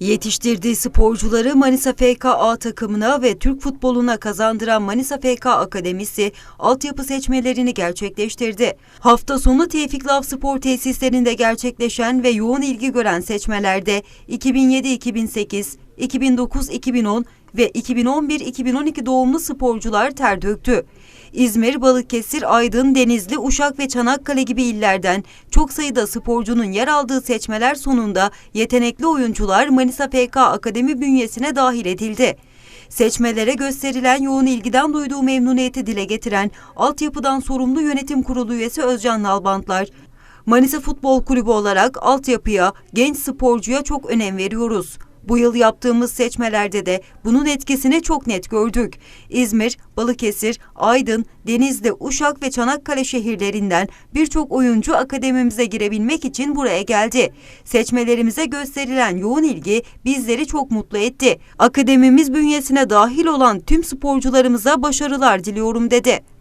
Yetiştirdiği sporcuları Manisa FK takımına ve Türk futboluna kazandıran Manisa FK Akademisi altyapı seçmelerini gerçekleştirdi. Hafta sonu Tevfik Lav Spor tesislerinde gerçekleşen ve yoğun ilgi gören seçmelerde 2007-2008, 2009-2010 ve 2011-2012 doğumlu sporcular ter döktü. İzmir, Balıkesir, Aydın, Denizli, Uşak ve Çanakkale gibi illerden çok sayıda sporcunun yer aldığı seçmeler sonunda yetenekli oyuncular Manisa FK Akademi bünyesine dahil edildi. Seçmelere gösterilen yoğun ilgiden duyduğu memnuniyeti dile getiren altyapıdan sorumlu yönetim kurulu üyesi Özcan Nalbantlar, Manisa Futbol Kulübü olarak altyapıya, genç sporcuya çok önem veriyoruz. Bu yıl yaptığımız seçmelerde de bunun etkisini çok net gördük. İzmir, Balıkesir, Aydın, Denizli, Uşak ve Çanakkale şehirlerinden birçok oyuncu akademimize girebilmek için buraya geldi. Seçmelerimize gösterilen yoğun ilgi bizleri çok mutlu etti. Akademimiz bünyesine dahil olan tüm sporcularımıza başarılar diliyorum dedi.